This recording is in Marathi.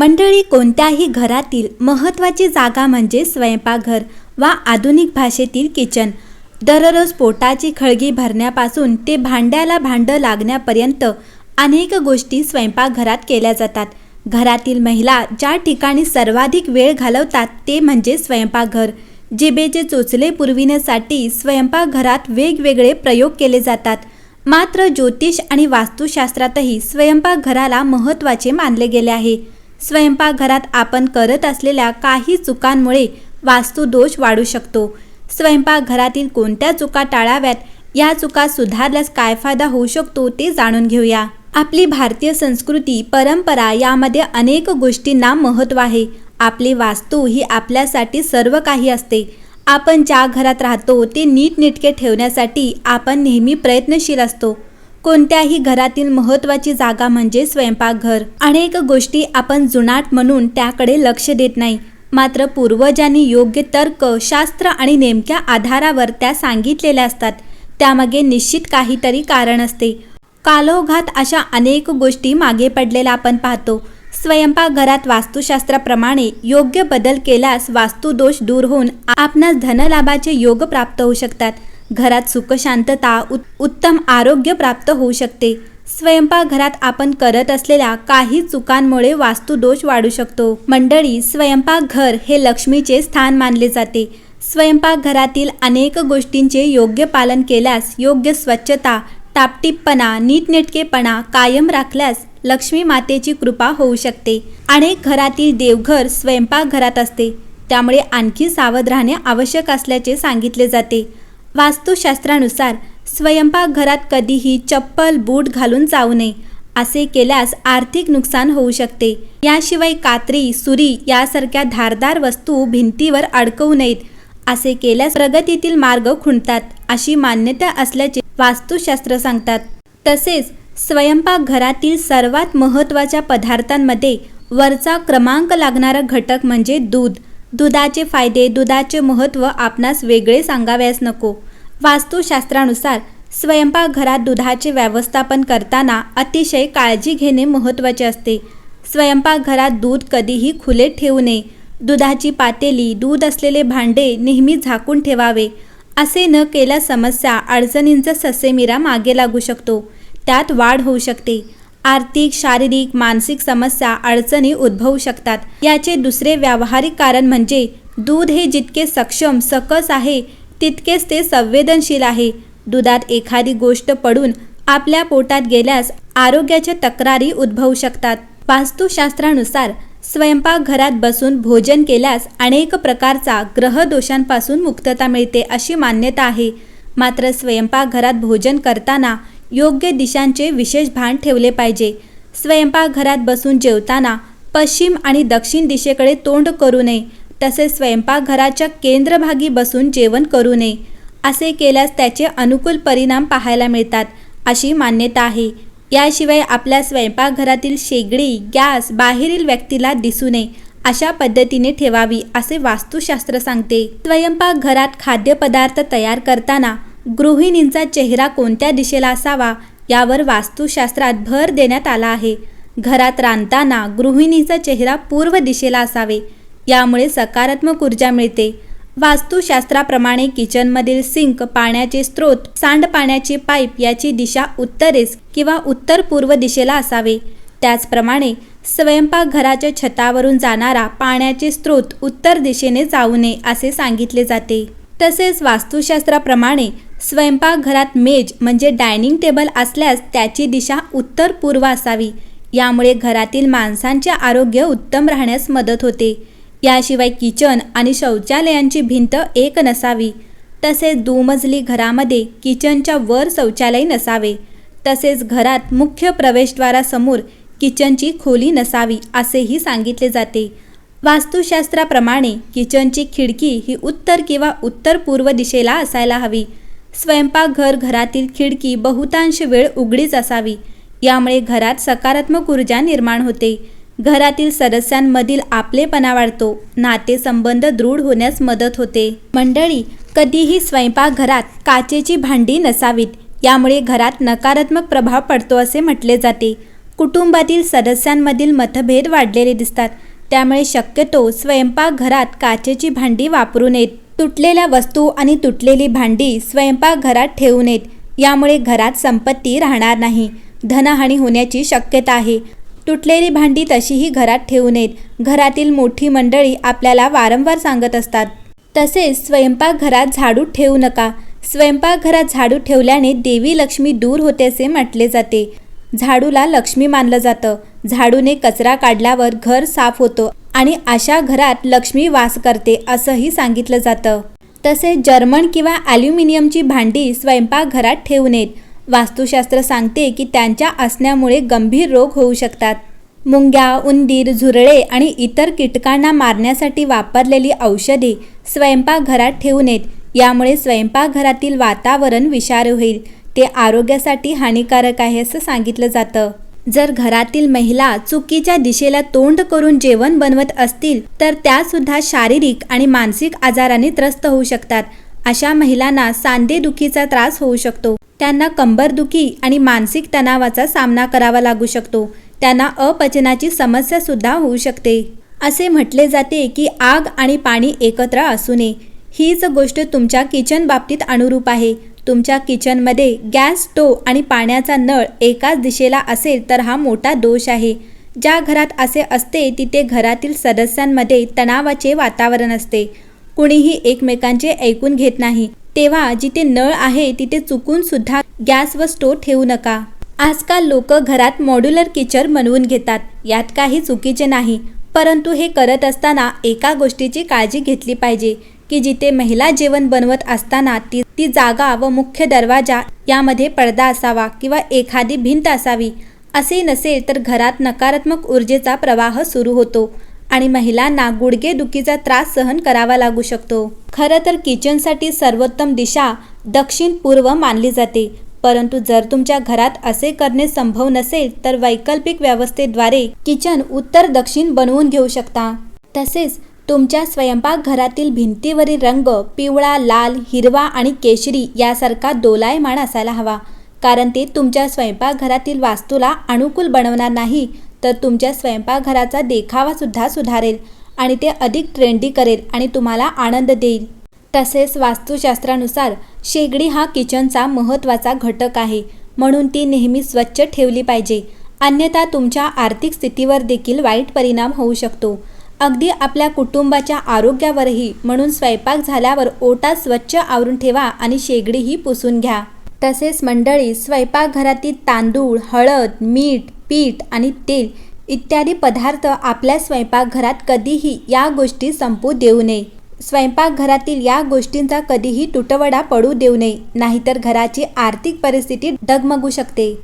मंडळी कोणत्याही घरातील महत्त्वाची जागा म्हणजे स्वयंपाकघर वा आधुनिक भाषेतील किचन दररोज पोटाची खळगी भरण्यापासून ते भांड्याला भांडं लागण्यापर्यंत अनेक गोष्टी स्वयंपाकघरात केल्या जातात. घरातील महिला ज्या ठिकाणी सर्वाधिक वेळ घालवतात ते म्हणजे स्वयंपाकघर. जिबेचे चोचले पुरविण्यासाठी स्वयंपाकघरात वेगवेगळे प्रयोग केले जातात. मात्र ज्योतिष आणि वास्तुशास्त्रातही स्वयंपाकघराला महत्त्वाचे मानले गेले आहे. स्वयंपाकघरात आपण करत असलेल्या काही चुकांमुळे वास्तुदोष वाढू शकतो. स्वयंपाकघरातील कोणत्या चुका टाळाव्यात या चुका सुधारल्यास काय फायदा होऊ शकतो ते जाणून घेऊया. आपली भारतीय संस्कृती परंपरा यामध्ये अनेक गोष्टींना महत्त्व आहे. आपली वास्तू ही आपल्यासाठी सर्व काही असते. आपण ज्या घरात राहतो ते नीटनेटके ठेवण्यासाठी आपण नेहमी प्रयत्नशील असतो. कोणत्याही घरातील महत्त्वाची जागा म्हणजे स्वयंपाकघर. अनेक गोष्टी आपण जुनाट म्हणून त्याकडे लक्ष देत नाही. मात्र पूर्वजांनी योग्य तर्क शास्त्र आणि नेमक्या आधारावर त्या सांगितलेल्या असतात. त्यामागे निश्चित काहीतरी कारण असते. कालोघात अशा अनेक गोष्टी मागे पडलेल्या आपण पाहतो. स्वयंपाकघरात वास्तुशास्त्राप्रमाणे योग्य बदल केल्यास वास्तुदोष दूर होऊन आपणास धनलाभाचे योग प्राप्त होऊ शकतात. घरात सुखशांतता उत उत्तम आरोग्य प्राप्त होऊ शकते. स्वयंपाकघरात आपण करत असलेल्या काही चुकांमुळे वास्तुदोष वाढू शकतो. मंडळी स्वयंपाकघर हे लक्ष्मीचे स्थान मानले जाते. स्वयंपाकघरातील अनेक गोष्टींचे योग्य पालन केल्यास योग्य स्वच्छता टापटीपणा नीटनेटकेपणा कायम राखल्यास लक्ष्मी मातेची कृपा होऊ शकते. अनेक घरातील देवघर स्वयंपाकघरात असते. त्यामुळे आणखी सावध राहणे आवश्यक असल्याचे सांगितले जाते. वास्तुशास्त्रानुसार स्वयंपाकघरात कधीही चप्पल बूट घालून जाऊ नये असे केल्यास आर्थिक नुकसान होऊ शकते. याशिवाय कात्री सुरी यासारख्या धारदार वस्तू भिंतीवर अडकवू नयेत असे केल्यास प्रगतीतील मार्ग खुंटतात अशी मान्यता असल्याचे वास्तुशास्त्र सांगतात. तसेच स्वयंपाकघरातील सर्वात महत्त्वाच्या पदार्थांमध्ये वरचा क्रमांक लागणारा घटक म्हणजे दूध. दुधाचे फायदे दुधाचे महत्त्व आपणास वेगळे सांगाव्यास नको. वास्तुशास्त्रानुसार स्वयंपाकघरात दुधाचे व्यवस्थापन करताना अतिशय काळजी घेणे महत्त्वाचे असते. स्वयंपाकघरात दूध कधीही खुले ठेवू नये. दुधाची पातेली दूध असलेले भांडे नेहमी झाकून ठेवावे. असे न केल्या समस्या अडचणींचा ससेमिरा मागे लागू शकतो. त्यात वाढ होऊ शकते. आर्थिक शारीरिक मानसिक समस्या अडचणी उद्भवू शकतात. याचे दुसरे व्यावहारिक कारण म्हणजे दूध हे जितके सक्षम सकस आहे तितकेच ते संवेदनशील आहे. दुधात एखादी गोष्ट पडून आपल्या पोटात गेल्यास आरोग्याच्या तक्रारी उद्भवू शकतात. वास्तुशास्त्रानुसार स्वयंपाकघरात बसून भोजन केल्यास अनेक प्रकारचा ग्रहदोषांपासून मुक्तता मिळते अशी मान्यता आहे. मात्र स्वयंपाकघरात भोजन करताना योग्य दिशांचे विशेष भान ठेवले पाहिजे. स्वयंपाकघरात बसून जेवताना पश्चिम आणि दक्षिण दिशेकडे तोंड करू नये. तसेच स्वयंपाकघराच्या केंद्रभागी बसून जेवण करू नये. असे केल्यास त्याचे अनुकूल परिणाम पाहायला मिळतात अशी मान्यता आहे. याशिवाय आपल्या स्वयंपाकघरातील शेगडी गॅस बाहेरील व्यक्तीला दिसू नये अशा पद्धतीने ठेवावी असे वास्तुशास्त्र सांगते. स्वयंपाकघरात खाद्यपदार्थ तयार करताना गृहिणींचा चेहरा कोणत्या दिशेला असावा यावर वास्तुशास्त्रात भर देण्यात आला आहे. घरात रांधताना गृहिणीचा चेहरा पूर्व दिशेला असावे यामुळे सकारात्मक ऊर्जा मिळते. वास्तुशास्त्राप्रमाणे किचनमधील सिंक पाण्याचे स्रोत सांडपाण्याचे पाईप याची दिशा उत्तरेस किंवा उत्तर पूर्व दिशेला असावे. त्याचप्रमाणे स्वयंपाकघराच्या छतावरून जाणारा पाण्याचे स्रोत उत्तर दिशेने जाऊ नये असे सांगितले जाते. तसेच वास्तुशास्त्राप्रमाणे स्वयंपाकघरात मेज म्हणजे डायनिंग टेबल असल्यास त्याची दिशा उत्तर पूर्व असावी. यामुळे घरातील माणसांचे आरोग्य उत्तम राहण्यास मदत होते. याशिवाय किचन आणि शौचालयांची भिंत एक नसावी. तसेच दुमजली घरामध्ये किचनच्या वर शौचालय नसावे. तसेच घरात मुख्य प्रवेशद्वारासमोर किचनची खोली नसावी असेही सांगितले जाते. वास्तुशास्त्राप्रमाणे किचनची खिडकी ही उत्तर किंवा उत्तर पूर्व दिशेला असायला हवी. स्वयंपाकघर घरातील खिडकी बहुतांश वेळ उघडीच असावी. यामुळे घरात सकारात्मक ऊर्जा निर्माण होते. घरातील सदस्यांमधील आपलेपणा वाढतो. नातेसंबंध दृढ होण्यास मदत होते. मंडळी कधीही स्वयंपाकघरात काचेची भांडी नसावीत. यामुळे घरात नकारात्मक प्रभाव पडतो असे म्हटले जाते. कुटुंबातील सदस्यांमधील मतभेद वाढलेले दिसतात. त्यामुळे शक्यतो स्वयंपाकघरात काचेची भांडी वापरू नयेत. तुटलेल्या वस्तू आणि तुटलेली भांडी स्वयंपाकघरात ठेवू नयेत. यामुळे घरात संपत्ती राहणार नाही. धनहानी होण्याची शक्यता आहे. तुटलेली भांडी तशीही घरात ठेवू नयेत. घरातील मोठी मंडळी आपल्याला वारंवार सांगत असतात. तसेच स्वयंपाकघरात झाडू ठेवू नका. स्वयंपाकघरात झाडू ठेवल्याने देवी लक्ष्मी दूर होते असे म्हटले जाते. झाडूला लक्ष्मी मानलं जातं. झाडूने कचरा काढल्यावर घर साफ होतं आणि अशा घरात लक्ष्मी वास करते असंही सांगितलं जातं. तसेच जर्मन किंवा ॲल्युमिनियमची भांडी स्वयंपाकघरात ठेवू नयेत. वास्तुशास्त्र सांगते की त्यांच्या असण्यामुळे गंभीर रोग होऊ शकतात. मुंग्या उंदीर झुरळे आणि इतर कीटकांना मारण्यासाठी वापरलेली औषधे स्वयंपाकघरात ठेवू नयेत यामुळे स्वयंपाकघरातील वातावरण विषारू होईल. ते आरोग्यासाठी हानिकारक आहे असं सांगितलं जातं. जर घरातील महिला चुकीच्या दिशेला तोंड करून जेवण बनवत असतील तर त्यासुद्धा शारीरिक आणि मानसिक आजाराने त्रस्त होऊ शकतात. अशा महिलांना सांधेदुखीचा त्रास होऊ शकतो. त्यांना कंबरदुखी आणि मानसिक तणावाचा सामना करावा लागू शकतो. त्यांना अपचनाची समस्या सुद्धा होऊ शकते. असे म्हटले जाते की आग आणि पाणी एकत्र असू नये. हीच गोष्ट तुमच्या किचन बाबतीत अनुरूप आहे. तुमच्या किचनमध्ये गॅस स्टोव आणि पाण्याचा नळ एकाच दिशेला असेल तर हा मोठा दोष आहे. ज्या घरात असे असते तिथे घरातील सदस्यांमध्ये तणावाचे वातावरण असते. कुणीही एकमेकांचे ऐकून घेत नाही. तेव्हा जिथे नळ आहे तिथे चुकून सुद्धा गॅस व स्टोव ठेवू नका. आजकाल लोक घरात मॉड्युलर किचन बनवून घेतात. यात काही चुकीचे नाही. परंतु हे करत असताना एका गोष्टीची काळजी घेतली पाहिजे की जिथे महिला जेवण बनवत असताना ती ती जागा व मुख्य दरवाजा यामध्ये पडदा असावा किंवा एखादी भिंत असावी. असे नसेल तर घरात नकारात्मक ऊर्जेचा प्रवाह सुरू होतो. आणि महिलांना गुडघेदुखीचा त्रास सहन करावा लागू शकतो. खरं तर किचनसाठी सर्वोत्तम दिशा दक्षिण पूर्व मानली जाते. परंतु जर तुमच्या घरात असे करणे संभव नसेल तर वैकल्पिक व्यवस्थेद्वारे किचन उत्तर दक्षिण बनवून घेऊ शकता. तसेच तुमच्या स्वयंपाकघरातील भिंतीवरील रंग पिवळा लाल हिरवा आणि केशरी यासारखा दोलायमान असायला हवा कारण ते तुमच्या स्वयंपाकघरातील वास्तूला अनुकूल बनवणार नाही तर तुमच्या स्वयंपाकघराचा देखावासुद्धा सुधारेल आणि ते अधिक ट्रेंडी करेल आणि तुम्हाला आनंद देईल. तसेच वास्तुशास्त्रानुसार शेगडी हा किचनचा महत्त्वाचा घटक आहे म्हणून ती नेहमी स्वच्छ ठेवली पाहिजे. अन्यथा तुमच्या आर्थिक स्थितीवर देखील वाईट परिणाम होऊ शकतो. अगदी आपल्या कुटुंबाच्या आरोग्यावरही म्हणून स्वयंपाक झाल्यावर ओटा स्वच्छ आवरून ठेवा आणि शेगडीही पुसून घ्या. तसेच मंडळी स्वयंपाकघरातील तांदूळ हळद मीठ पीठ आणि तेल इत्यादी पदार्थ आपल्या स्वयंपाकघरात कधीही या गोष्टी संपू देऊ नये. स्वयंपाकघरातील या गोष्टींचा कधीही तुटवडा पडू देऊ नये नाहीतर घराची आर्थिक परिस्थिती डगमगू शकते.